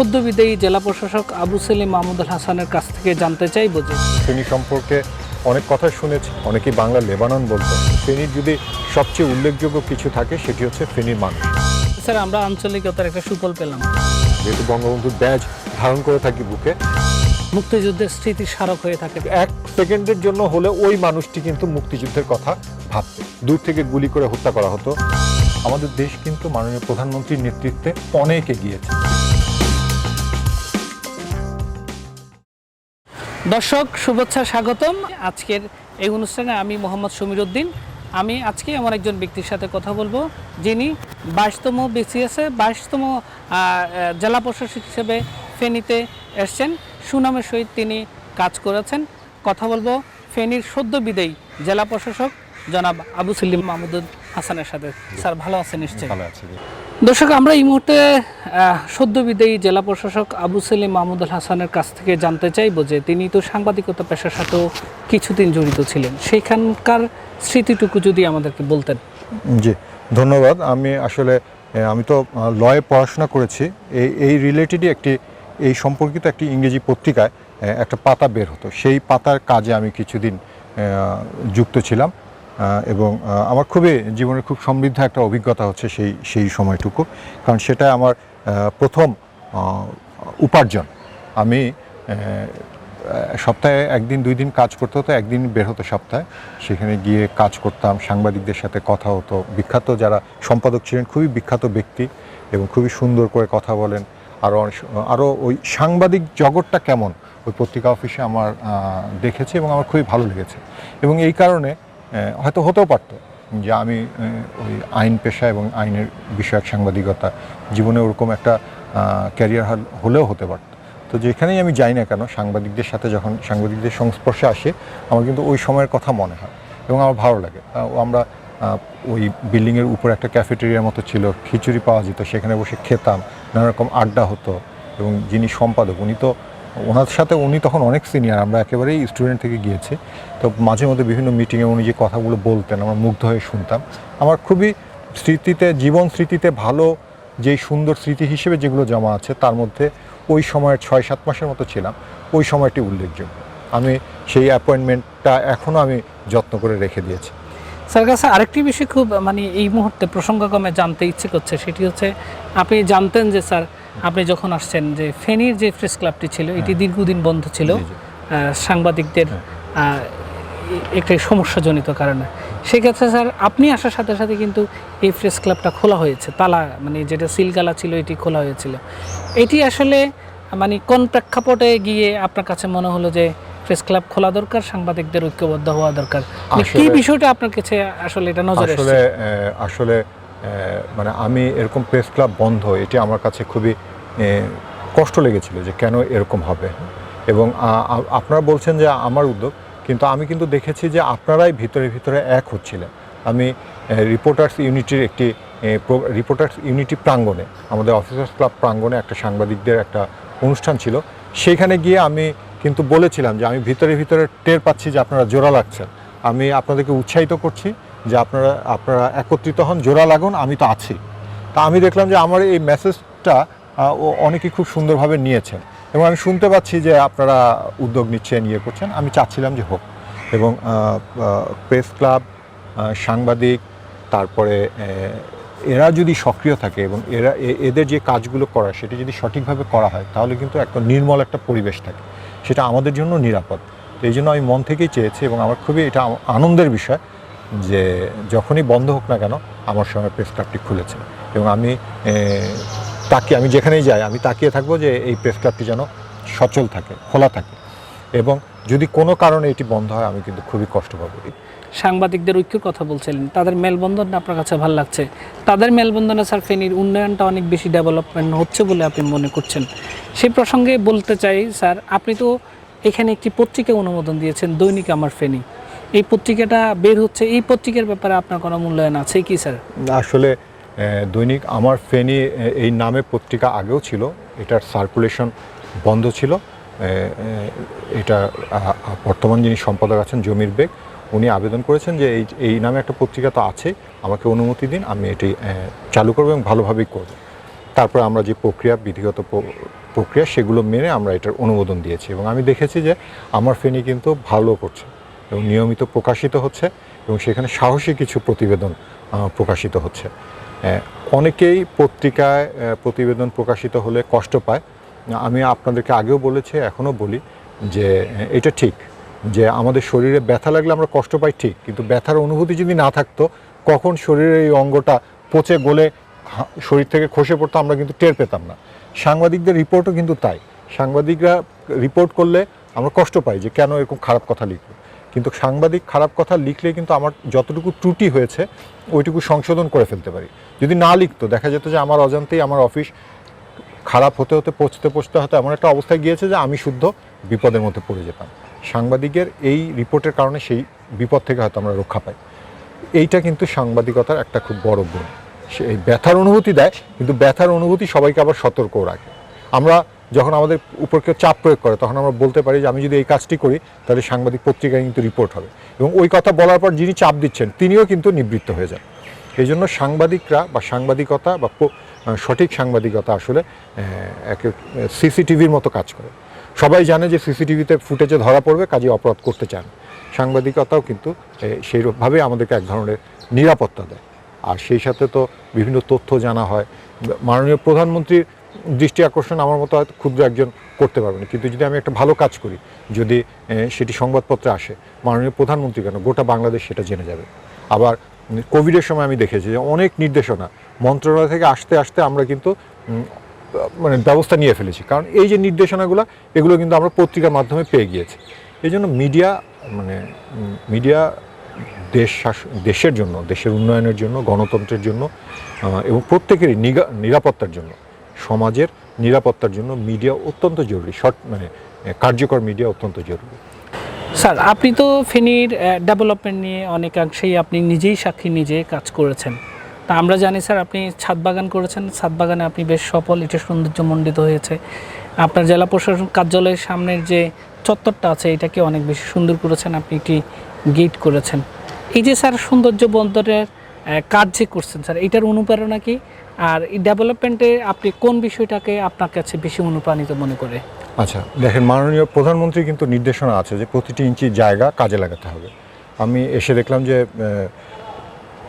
সদ্য বিদায়ী জেলা প্রশাসক আবু সেলিম মাহমুদুল হাসানের কাছ থেকে জানতে চাইব যে ফেনী সম্পর্কে অনেক কথা শুনেছি অনেকেই বাংলা লেবানন বলতো ফেনীর যদি সবচেয়ে উল্লেখযোগ্য কিছু থাকে সেটি হচ্ছে ফেনীর মানুষ। স্যার আমরা আঞ্চলিকতার একটা সুফল পেলাম। যেহেতু বঙ্গবন্ধুর ব্যাজ ধারণ করে থাকি বুকে মুক্তিযুদ্ধের স্মৃতি স্মারক হয়ে থাকে। এক সেকেন্ডের জন্য হলে ওই মানুষটি কিন্তু মুক্তিযুদ্ধের কথা ভাবতো। দূর থেকে গুলি করে হত্যা করা হতো। আমাদের দেশ কিন্তু মাননীয় প্রধানমন্ত্রীর নেতৃত্বে অনেক এগিয়েছে। দর্শক, শুভেচ্ছা, স্বাগতম। আজকের এই অনুষ্ঠানে আমি মোহাম্মদ সমীর উদ্দিন আমি আজকে এমন একজন ব্যক্তির সাথে কথা বলব, যিনি বাইশতম বিসিএসে বাইশতম জেলা প্রশাসক হিসেবে ফেনীতে এসছেন। সুনামের সহিত তিনি কাজ করেছেন। কথা বলব ফেনীর সদ্য বিদায়ী জেলা প্রশাসক জনাব আবু সালিম মাহমুদুল হাসানের সাথে। স্যার ভালো আছেন নিশ্চয়ই? ভালো আছে দর্শক আমরা এই মুহূর্তে আহ, সদ্য বিদায়ী জেলা প্রশাসক আবু সেলিম মাহমুদুল হাসানের কাছ থেকে জানতে চাইব যে তিনি তো সাংবাদিকতা পেশার সাথেও কিছুদিন জড়িত ছিলেন। সেইখানকার স্মৃতিটুকু যদি আমাদেরকে বলতেন। জি ধন্যবাদ। আমি আসলে আমি তো লয়ে পড়াশোনা করেছি। এই এই রিলেটেডই একটি এই সম্পর্কিত একটি ইংরেজি পত্রিকায় একটা পাতা বের হতো। সেই পাতার কাজে আমি কিছুদিন যুক্ত ছিলাম। এবং আমার খুবই জীবনের খুব সমৃদ্ধ একটা অভিজ্ঞতা হচ্ছে সেই সেই সময়টুকু। কারণ সেটা আমার প্রথম উপার্জন। আমি সপ্তাহে একদিন, দুই দিন কাজ করতে হতো, একদিন বের হতো সপ্তাহে। সেখানে গিয়ে কাজ করতাম, সাংবাদিকদের সাথে কথা হতো। বিখ্যাত যারা সম্পাদক ছিলেন, খুবই বিখ্যাত ব্যক্তি এবং খুবই সুন্দর করে কথা বলেন। আরও আরও ওই সাংবাদিক জগৎটা কেমন, ওই পত্রিকা অফিসে আমার দেখেছি এবং আমার খুবই ভালো লেগেছে। এবং এই কারণে হয়তো হতেও পারতো যে আমি ওই আইন পেশা এবং আইনের বিষয়ক সাংবাদিকতা জীবনে ওরকম একটা ক্যারিয়ার হলেও হতে পারতো। তো যেখানেই আমি যাই না কেন, সাংবাদিকদের সাথে যখন সাংবাদিকদের সংস্পর্শে আসে, আমার কিন্তু ওই সময়ের কথা মনে হয় এবং আমার ভালো লাগে। আমরা ওই বিল্ডিংয়ের উপর একটা ক্যাফেটেরিয়ার মতো ছিল, খিচুড়ি পাওয়া যেত, সেখানে বসে খেতাম নানা রকম আড্ডা হতো এবং যিনি সম্পাদক, উনি তো ওনার সাথে উনি তখন অনেক সিনিয়র আমরা একেবারেই স্টুডেন্ট থেকে গিয়েছি। তো মাঝে মধ্যে বিভিন্ন মিটিংয়ে উনি যে কথাগুলো বলতেন, আমার মুগ্ধ হয়ে শুনতাম। আমার খুবই স্মৃতিতে, জীবন স্মৃতিতে ভালো যেই সুন্দর স্মৃতি হিসেবে যেগুলো জমা আছে, তার মধ্যে ওই সময়ের ছয় সাত মাসের মতো ছিলাম। ওই সময়টি উল্লেখযোগ্য। আমি সেই অ্যাপয়েন্টমেন্টটা এখনও আমি যত্ন করে রেখে দিয়েছি। স্যার কাছে আরেকটি বিষয় খুব মানে এই মুহূর্তে প্রসঙ্গক্রমে জানতে ইচ্ছে করছে সেটি হচ্ছে আপনি জানতেন যে স্যার আপনি যখন আসছেন যে ফেনীর যে প্রেস ক্লাবটি ছিল এটি দীর্ঘদিন বন্ধ ছিল সাংবাদিকদের একটি সমস্যাজনিত কারণে। সেক্ষেত্রে স্যার আপনি আসার সাথে সাথে কিন্তু এই প্রেস ক্লাবটা খোলা হয়েছে তালা মানে যেটা সিলগালা ছিল এটি খোলা হয়েছিল। এটি আসলে মানে কোন প্রেক্ষাপটে গিয়ে আপনার কাছে মনে হলো যে প্রেস ক্লাব খোলা দরকার সাংবাদিকদের ঐক্যবদ্ধ হওয়া দরকার। মানে কি বিষয়টা আপনার কাছে আসলে এটা নজরে আসলে আসলে মানে আমি এরকম প্রেস ক্লাব বন্ধ এটি আমার কাছে খুবই কষ্ট লেগেছিল যে কেন এরকম হবে। এবং আপনারা বলছেন যে আমার উদ্যোগ কিন্তু আমি কিন্তু দেখেছি যে আপনারাই ভিতরে ভিতরে এক হচ্ছিলেন। আমি রিপোর্টার্স ইউনিটির একটি রিপোর্টার্স ইউনিটি প্রাঙ্গণে আমাদের অফিসার্স ক্লাব প্রাঙ্গণে একটা সাংবাদিকদের একটা অনুষ্ঠান ছিল। সেইখানে গিয়ে আমি কিন্তু বলেছিলাম যে আমি ভিতরে ভিতরে টের পাচ্ছি যে আপনারা জোড়া লাগছেন। আমি আপনাদেরকে উৎসাহিত করছি যে আপনারা আপনারা একত্রিত হন, জোড়া লাগুন, আমি তো আছি। তা আমি দেখলাম যে আমার এই মেসেজটা ও অনেকে খুব সুন্দরভাবে নিয়েছেন এবং আমি শুনতে পাচ্ছি যে আপনারা উদ্যোগ নিচ্ছেন ইয়ে করছেন। আমি চাচ্ছিলাম যে হোক এবং প্রেস ক্লাব সাংবাদিক, তারপরে এরা যদি সক্রিয় থাকে এবং এরা এদের যে কাজগুলো করা, সেটি যদি সঠিকভাবে করা হয়, তাহলে কিন্তু একটা নির্মল একটা পরিবেশ থাকে। সেটা আমাদের জন্য নিরাপদ। তো এই জন্য আমি মন থেকেই চেয়েছি এবং আমার খুবই এটা আনন্দের বিষয় যে যখনই বন্ধ হোক না কেন আমার সঙ্গে প্রেস ক্লাবটি খুলেছে এবং আমি তাকিয়ে, আমি যেখানেই যাই, আমি তাকিয়ে থাকব যে এই প্রেস ক্লাবটি যেন সচল থাকে, খোলা থাকে। এবং যদি কোনো কারণে এটি বন্ধ হয়, আমি কিন্তু খুবই কষ্ট পাবো। সাংবাদিকদের ঐক্যের কথা বলছিলেন। তাদের মেলবন্ধনটা আপনার কাছে ভালো লাগছে? তাদের মেলবন্ধনে স্যার ফেনীর উন্নয়নটা অনেক বেশি ডেভেলপমেন্ট হচ্ছে বলে আপনি মনে করছেন। সেই প্রসঙ্গে বলতে চাই, স্যার, আপনি তো এখানে একটি পত্রিকা অনুমোদন দিয়েছেন, দৈনিক আমার ফেনী। এই পত্রিকাটা বের হচ্ছে, এই পত্রিকার ব্যাপারে আপনার কোনো মূল্যায়ন আছে কি, স্যার? আসলে দৈনিক আমার ফেনী এই নামে পত্রিকা আগেও ছিল, এটার সার্কুলেশন বন্ধ ছিল এটা বর্তমান যিনি সম্পাদক আছেন জমির বেগ উনি আবেদন করেছেন যে এই এই নামে একটা পত্রিকা তো আছে, আমাকে অনুমতি দিন, আমি এটি চালু করব এবং ভালোভাবেই করব। তারপর আমরা যে প্রক্রিয়া, বিধিগত প্রক্রিয়া, সেগুলো মেনে আমরা এটার অনুমোদন দিয়েছি এবং আমি দেখেছি যে আমার ফেনি কিন্তু ভালো করছে এবং নিয়মিত প্রকাশিত হচ্ছে এবং সেখানে সাহসী কিছু প্রতিবেদন প্রকাশিত হচ্ছে। অনেকেই পত্রিকায় প্রতিবেদন প্রকাশিত হলে কষ্ট পায়। আমি আপনাদেরকে আগেও বলেছি, এখনও বলি যে এটা ঠিক। যে আমাদের শরীরে ব্যথা লাগলে আমরা কষ্ট পাই ঠিক, কিন্তু ব্যথার অনুভূতি যদি না থাকতো, কখন শরীরের এই অঙ্গটা পচে গলে শরীর থেকে খসে পড়তো আমরা কিন্তু টের পেতাম না। সাংবাদিকদের রিপোর্টও কিন্তু তাই। সাংবাদিকরা রিপোর্ট করলে আমরা কষ্ট পাই যে কেন এরকম খারাপ কথা লিখলো। কিন্তু সাংবাদিক খারাপ কথা লিখলে কিন্তু আমার যতটুকু ত্রুটি হয়েছে, ওইটুকু সংশোধন করে ফেলতে পারি। যদি না লিখতো, দেখা যেত যে আমার অজান্তেই আমার অফিস খারাপ হতে হতে, পচতে পচতে হতে এমন একটা অবস্থায় গিয়েছে যে আমি শুদ্ধ বিপদের মধ্যে পড়ে যেতাম। সাংবাদিকের এই রিপোর্টের কারণে সেই বিপদ থেকে হয়তো আমরা রক্ষা পাই। এইটা কিন্তু সাংবাদিকতার একটা খুব বড় গুণ। সে এই ব্যথার অনুভূতি দেয়, কিন্তু ব্যথার অনুভূতি সবাইকে আবার সতর্কও রাখে। আমরা যখন আমাদের উপর কেউ চাপ প্রয়োগ করে, তখন আমরা বলতে পারি যে, আমি যদি এই কাজটি করি, তাহলে সাংবাদিক পত্রিকায় কিন্তু রিপোর্ট হবে। এবং ওই কথা বলার পর যিনি চাপ দিচ্ছেন, তিনিও কিন্তু নিবৃত্ত হয়ে যান। এই জন্য সাংবাদিকরা বা সাংবাদিকতা বা সঠিক সাংবাদিকতা আসলে সিসিটিভির মতো কাজ করে। সবাই জানে যে সিসিটিভিতে ফুটেজে ধরা পড়বে, কাজে অপরাধ করতে চান। সাংবাদিকতাও কিন্তু সেইভাবে আমাদেরকে এক ধরনের নিরাপত্তা দেয়। আর সেই সাথে তো বিভিন্ন তথ্য জানা হয়। মাননীয় প্রধানমন্ত্রীর দৃষ্টি আকর্ষণ আমার মতো হয়তো ক্ষুদ্র একজন করতে পারবে না। কিন্তু যদি আমি একটা ভালো কাজ করি, যদি সেটি সংবাদপত্রে আসে, মাননীয় প্রধানমন্ত্রী কেন? গোটা বাংলাদেশ সেটা জেনে যাবে। আবার কোভিডের সময় আমি দেখেছি যে অনেক নির্দেশনা, মন্ত্রণালয় থেকে আসতে আসতে আমরা কিন্তু মানে ব্যবস্থা নিয়ে ফেলেছি। কারণ এই যে নির্দেশনাগুলো, এগুলো কিন্তু আমরা পত্রিকার মাধ্যমে পেয়ে গিয়েছি। এই জন্য মিডিয়া মানে মিডিয়া দেশ দেশের জন্য, দেশের উন্নয়নের জন্য, গণতন্ত্রের জন্য এবং প্রত্যেকেরই নিরাপত্তার জন্য, সমাজের নিরাপত্তার জন্য মিডিয়া অত্যন্ত জরুরি। শর্ট মানে কার্যকর মিডিয়া অত্যন্ত জরুরি। স্যার, আপনি তো ফেনীর ডেভেলপমেন্ট নিয়ে অনেকাংশেই আপনি নিজেই সাক্ষী নিজে কাজ করেছেন। তা আমরা জানি, স্যার, আপনি ছাদ বাগান করেছেন। ছাদ বাগানে আপনি বেশ সফল, এটা সৌন্দর্যমণ্ডিত হয়েছে। আপনার জেলা প্রশাসন কার্যালয়ের সামনের যে চত্বরটা আছে, এটাকে অনেক বেশি সুন্দর করেছেন, আপনি একটি গেট করেছেন। এই যে, স্যার, সৌন্দর্য বন্দরের কাজ যে করছেন, স্যার, এটার অনুপ্রেরণা কি? আর এই ডেভেলপমেন্টে আপনি কোন বিষয়টাকে আপনার কাছে বেশি অনুপ্রাণিত মনে করে? আচ্ছা দেখেন, মাননীয় প্রধানমন্ত্রী কিন্তু নির্দেশনা আছে যে প্রতিটি ইঞ্চি জায়গা কাজে লাগাতে হবে। আমি এসে দেখলাম যে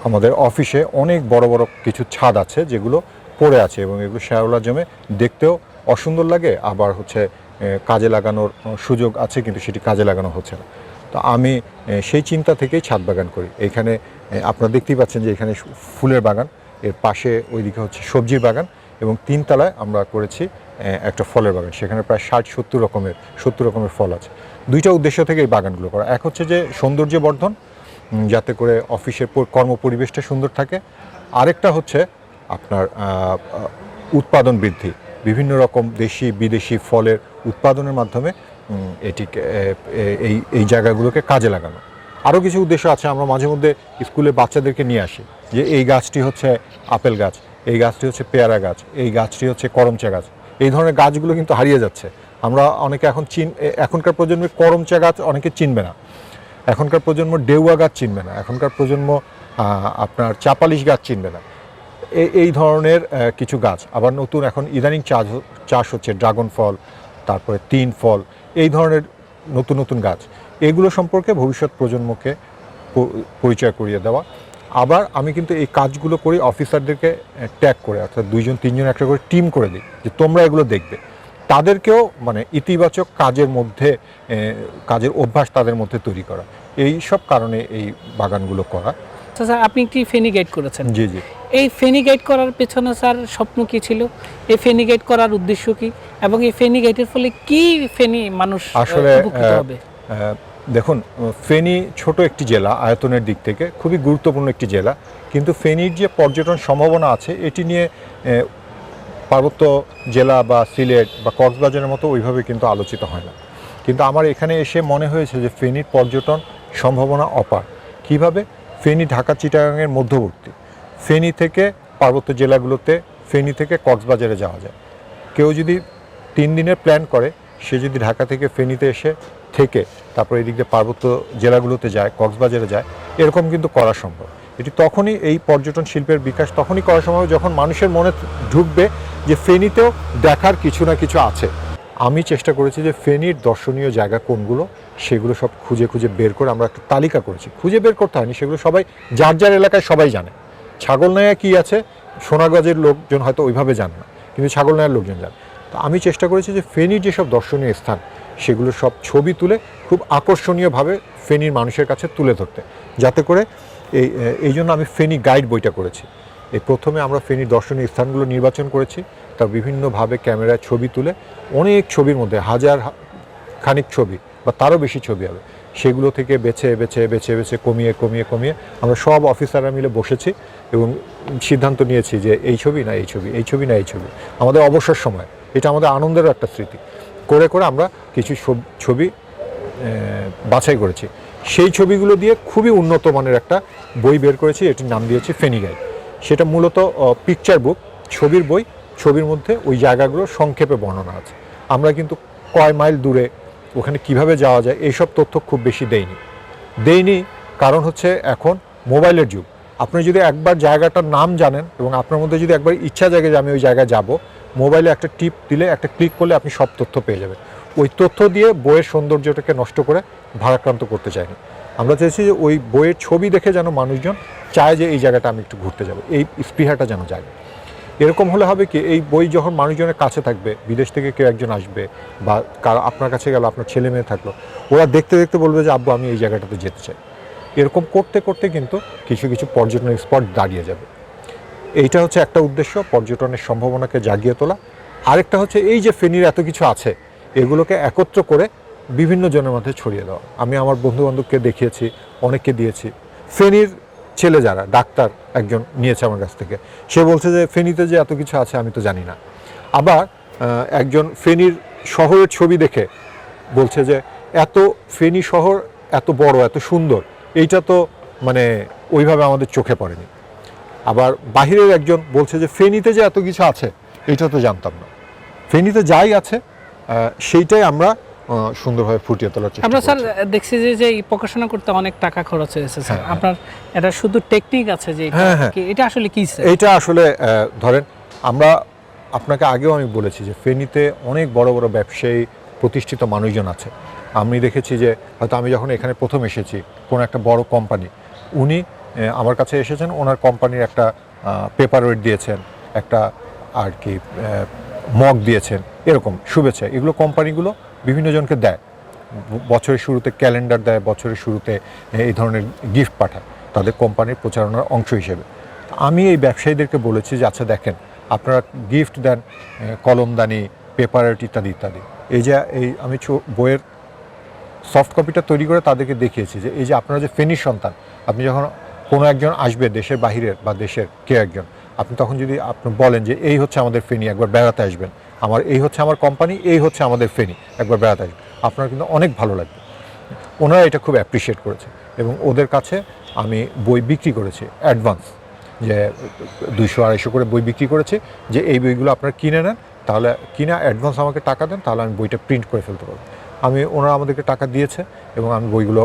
আমাদের অফিসে অনেক বড় বড় কিছু ছাদ আছে যেগুলো পড়ে আছে এবং এগুলো শ্যাওলা জমে দেখতেও অসুন্দর লাগে, আবার হচ্ছে কাজে লাগানোর সুযোগ আছে কিন্তু সেটি কাজে লাগানো হচ্ছে না। তো আমি সেই চিন্তা থেকেই ছাদ বাগান করি। এখানে আপনারা দেখতেই পাচ্ছেন যে এখানে ফুলের বাগান, এর পাশে ওইদিকে হচ্ছে সবজির বাগান এবং তিনতলায় আমরা করেছি একটা ফলের বাগান। সেখানে প্রায় ষাট সত্তর রকমের সত্তর রকমের ফল আছে। দুইটা উদ্দেশ্য থেকে এই বাগানগুলো করা। এক হচ্ছে যে সৌন্দর্য বর্ধন যাতে করে অফিসের পর- কর্মপরিবেশটা সুন্দর থাকে। আরেকটা হচ্ছে আপনার উৎপাদন বৃদ্ধি। বিভিন্ন রকম দেশি, বিদেশি ফলের উৎপাদনের মাধ্যমে এটিকে এই এই জায়গাগুলোকে কাজে লাগানো। আরও কিছু উদ্দেশ্য আছে, আমরা মাঝে মধ্যে স্কুলে বাচ্চাদেরকে নিয়ে আসি। যে এই গাছটি হচ্ছে আপেল গাছ, এই গাছটি হচ্ছে পেয়ারা গাছ, এই গাছটি হচ্ছে করমচা গাছ। এই ধরনের গাছগুলো কিন্তু হারিয়ে যাচ্ছে। আমরা অনেকে এখন চিন এখনকার প্রজন্মে করমচা গাছ অনেকে চিনবে না। এখনকার প্রজন্ম ডেউয়া গাছ চিনবে না, এখনকার প্রজন্ম আপনার চাপালিশ গাছ চিনবে না। এই- ধরনের কিছু গাছ, আবার নতুন এখন ইদানিং চাষ চাষ হচ্ছে ড্রাগন ফল, তারপরে তিন ফল, এই ধরনের নতুন নতুন গাছ। এগুলো সম্পর্কে ভবিষ্যৎ প্রজন্মকে পরিচয় করিয়ে দেওয়া। আবার আমি কিন্তু এই কাজগুলো করি, অফিসারদেরকে ট্যাগ করে, অর্থাৎ দুইজন, তিনজন একটা করে টিম করে দিই, যে তোমরা এগুলো দেখবে। তাদেরকেও মানে ইতিবাচক কাজের মধ্যে কাজের অভ্যাস তাদের মধ্যে তৈরি করা। এই সব কারণে এই বাগানগুলো করা। আচ্ছা স্যার আপনি একটি ফেনি গাইড করেছেন। জি জি। এই ফেনি গাইড করার পেছনে স্যার স্বপ্ন কি ছিল? এই ফেনি গাইড করার উদ্দেশ্য কি? এবং এই ফেনি গাইডের ফলে কি ফেনি মানুষ আসলে হবে? দেখুন ফেনী ছোট একটি জেলা আয়তনের দিক থেকে খুবই গুরুত্বপূর্ণ একটি জেলা। কিন্তু ফেনীর যে পর্যটন সম্ভাবনা আছে এটি নিয়ে পার্বত্য জেলা বা সিলেট বা কক্সবাজারের মতো ওইভাবে কিন্তু আলোচিত হয় না। কিন্তু আমার এখানে এসে মনে হয়েছে যে ফেনীর পর্যটন সম্ভাবনা অপার। কীভাবে? ফেনী ঢাকা চিটাগাংয়ের মধ্যবর্তী। ফেনী থেকে পার্বত্য জেলাগুলোতে, ফেনী থেকে কক্সবাজারে যাওয়া যায়। কেউ যদি তিন দিনের প্ল্যান করে, সে যদি ঢাকা থেকে ফেনীতে এসে থেকে তারপর এদিক দিয়ে পার্বত্য জেলাগুলোতে যায়, কক্সবাজারে যায়, এরকম কিন্তু করা সম্ভব। এটি তখনই এই পর্যটন শিল্পের বিকাশ তখনই করা সম্ভব যখন মানুষের মনে ঢুকবে যে ফেনীতেও দেখার কিছু না কিছু আছে। আমি চেষ্টা করেছি যে ফেনীর দর্শনীয় জায়গা কোনগুলো, সেগুলো সব খুঁজে খুঁজে বের করে আমরা একটা তালিকা করেছি। খুঁজে বের করতে হয়নি, সেগুলো সবাই, যার যার এলাকায় সবাই জানে। ছাগলনাইয়া কি আছে সোনাগঞ্জের লোকজন হয়তো ওইভাবে জানে না, কিন্তু ছাগলনাইয়ার লোকজন জানে। তো আমি চেষ্টা করেছি যে ফেনীর যেসব দর্শনীয় স্থান, সেগুলো সব ছবি তুলে খুব আকর্ষণীয়ভাবে ফেনীর মানুষের কাছে তুলে ধরতে, যাতে করে এই এই জন্য আমি ফেনী গাইড বইটা করেছি। এই প্রথমে আমরা ফেনীর দর্শনীয় স্থানগুলো নির্বাচন করেছি, তা বিভিন্নভাবে ক্যামেরায় ছবি তুলে, অনেক ছবির মধ্যে, হাজার খানিক ছবি, বা তারও বেশি ছবি হবে। সেগুলো থেকে বেছে বেছে বেছে বেছে, কমিয়ে কমিয়ে কমিয়ে আমরা সব অফিসাররা মিলে বসেছি এবং সিদ্ধান্ত নিয়েছি যে এই ছবি না এই ছবি এই ছবি না এই ছবি। আমাদের অবসর সময়, এটা আমাদের আনন্দেরও একটা স্মৃতি। করে করে আমরা কিছু ছবি বাছাই করেছি। সেই ছবিগুলো দিয়ে খুবই উন্নত মানের একটা বই বের করেছি, এটির নাম দিয়েছি ফেনি গাইড সেটা মূলত পিকচার বুক ছবির বই, ছবির মধ্যে ওই জায়গাগুলো সংক্ষেপে বর্ণনা আছে। আমরা কিন্তু কয় মাইল দূরে ওখানে কীভাবে যাওয়া যায়, এইসব তথ্য খুব বেশি দেয়নি দেইনি কারণ হচ্ছে এখন মোবাইলের যুগ। আপনি যদি একবার জায়গাটার নাম জানেন এবং আপনার মধ্যে যদি একবার ইচ্ছা জাগে যে আমি ওই জায়গায় যাব, মোবাইলে একটা টিপ দিলে, একটা ক্লিক করলে আপনি সব তথ্য পেয়ে যাবেন। ওই তথ্য দিয়ে বইয়ের সৌন্দর্যটাকে নষ্ট করে ভারাক্রান্ত করতে চাইনি আমরা চাইছি যে ওই বইয়ের ছবি দেখে যেন মানুষজন চায় যে এই জায়গাটা আমি একটু ঘুরতে যাব, এই স্পৃহাটা যেন জাগে এরকম হলে হবে কি, এই বই যখন মানুষজনের কাছে থাকবে, বিদেশ থেকে কেউ একজন আসবে বা কার আপনার কাছে গেল, আপনার ছেলে মেয়ে থাকল, ওরা দেখতে দেখতে বলবে যে, আব্বু, আমি এই জায়গাটাতে যেতে চাই। এরকম করতে করতে কিন্তু কিছু কিছু পর্যটন স্পট দাঁড়িয়ে যাবে। এইটা হচ্ছে একটা উদ্দেশ্য, পর্যটনের সম্ভাবনাকে জাগিয়ে তোলা। আরেকটা হচ্ছে, এই যে ফেনীর এত কিছু আছে এগুলোকে একত্র করে বিভিন্ন জনের মধ্যে ছড়িয়ে দেওয়া আমি আমার বন্ধু বান্ধবকে দেখিয়েছি, অনেককে দিয়েছি। ফেনীর ছেলে যারা, ডাক্তার একজন নিয়েছে আমার কাছ থেকে, সে বলছে যে, ফেনীতে যে এত কিছু আছে আমি তো জানি না। আবার একজন ফেনীর শহরের ছবি দেখে বলছে যে, এত ফেনী শহর এত বড়, এত সুন্দর, এইটা তো মানে ওইভাবে আমাদের চোখে পড়েনি। আবার বাহিরের একজন বলছে যে, ফেনীতে যে এত কিছু আছে এটা তো জানতাম না। ফেনীতে যাই আছে সেইটাই আমরা সুন্দরভাবে ফুটিয়ে তোলার চেষ্টা আমরা স্যার দেখছি যে যে প্রকাশনা করতে অনেক টাকা খরচ হয়েছে স্যার হ্যাঁ, হ্যাঁ। আপনার এটা শুধু টেকনিক আছে যে এটা হ্যাঁ, হ্যাঁ। কি- এটা আসলে কি স্যার এইটা আসলে ধরেন আমরা আপনাকে আগেও আমি বলেছি যে ফেনীতে অনেক বড় বড় ব্যবসায়ী প্রতিষ্ঠিত মানুষজন আছে আমি দেখেছি যে হয়তো আমি যখন এখানে প্রথম এসেছি কোনো একটা বড় কোম্পানি উনি আমার কাছে এসেছেন ওনার কোম্পানির একটা পেপার ওয়েট দিয়েছেন একটা আর কি মগ দিয়েছেন, এরকম শুভেচ্ছা। এগুলো কোম্পানিগুলো বিভিন্ন জনকে দেয়। বছরের শুরুতে ক্যালেন্ডার দেয়, বছরের শুরুতে এই ধরনের গিফট পাঠায় তাদের কোম্পানির প্রচারণার অংশ হিসেবে। আমি এই ব্যবসায়ীদেরকে বলেছি যে আচ্ছা দেখেন, আপনারা গিফট দেন কলমদানি পেপার ইত্যাদি ইত্যাদি। এই যে, এই আমি বইয়ের সফট কপিটা তৈরি করে তাদেরকে দেখিয়েছি যে, এই যে আপনারা যে ফেনির সন্তান, আপনি যখন কোনো একজন আসবে দেশের বাহিরের বা দেশের কে একজন আপনি তখন যদি আপনি বলেন যে এই হচ্ছে আমাদের ফেনি, একবার বেড়াতে আসবেন। আমার এই হচ্ছে আমার কোম্পানি এই হচ্ছে আমাদের ফেনি, একবার বেড়াতে আসবেন। আপনার কিন্তু অনেক ভালো লাগবে। ওনারা এটা খুব অ্যাপ্রিসিয়েট করেছে এবং ওদের কাছে আমি বই বিক্রি করেছি অ্যাডভান্স যে দুইশো আড়াইশো করে বই বিক্রি করেছি, যে এই বইগুলো আপনারা কিনে নেন, তাহলে কিনা অ্যাডভান্স আমাকে টাকা দেন, তাহলে আমি বইটা প্রিন্ট করে ফেলতে পারব। আমি, ওনারা আমাদেরকে টাকা দিয়েছে এবং আমি বইগুলো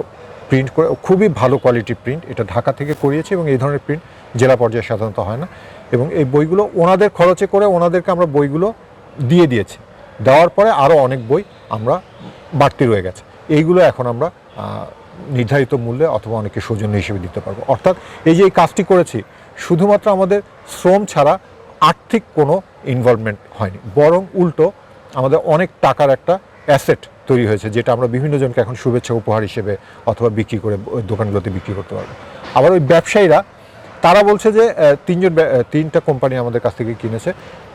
প্রিন্ট করে, খুবই ভালো কোয়ালিটির প্রিন্ট এটা ঢাকা থেকে করিয়েছি এবং এই ধরনের প্রিন্ট জেলা পর্যায়ে সাধারণত হয় না। এবং এই বইগুলো ওনাদের খরচে করে ওনাদেরকে আমরা বইগুলো দিয়ে দিয়েছি। দেওয়ার পরে আরও অনেক বই আমরা বাড়তি রয়ে গেছে। এইগুলো এখন আমরা নির্ধারিত মূল্যে অথবা অনেকে সৌজন্য হিসেবে দিতে পারব। অর্থাৎ এই যে এই কাজটি করেছি, শুধুমাত্র আমাদের শ্রম ছাড়া আর্থিক কোনো ইনভলভমেন্ট হয়নি। বরং উল্টো আমাদের অনেক টাকার একটা অ্যাসেট তৈরি হয়েছে, যেটা আমরা বিভিন্ন জনকে এখন শুভেচ্ছা উপহার হিসেবে অথবা বিক্রি করে দোকানগুলোতে বিক্রি করতে পারব। আবার ওই ব্যবসায়ীরা তারা বলছে যে তিনজন তিনটা কোম্পানি আমাদের কাছ থেকে কিনেছে।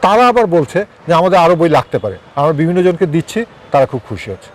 তারা আবার বলছে যে, আমাদের আরও বই লাগতে পারে। আমরা বিভিন্নজনকে দিচ্ছি, তারা খুব খুশি হচ্ছে।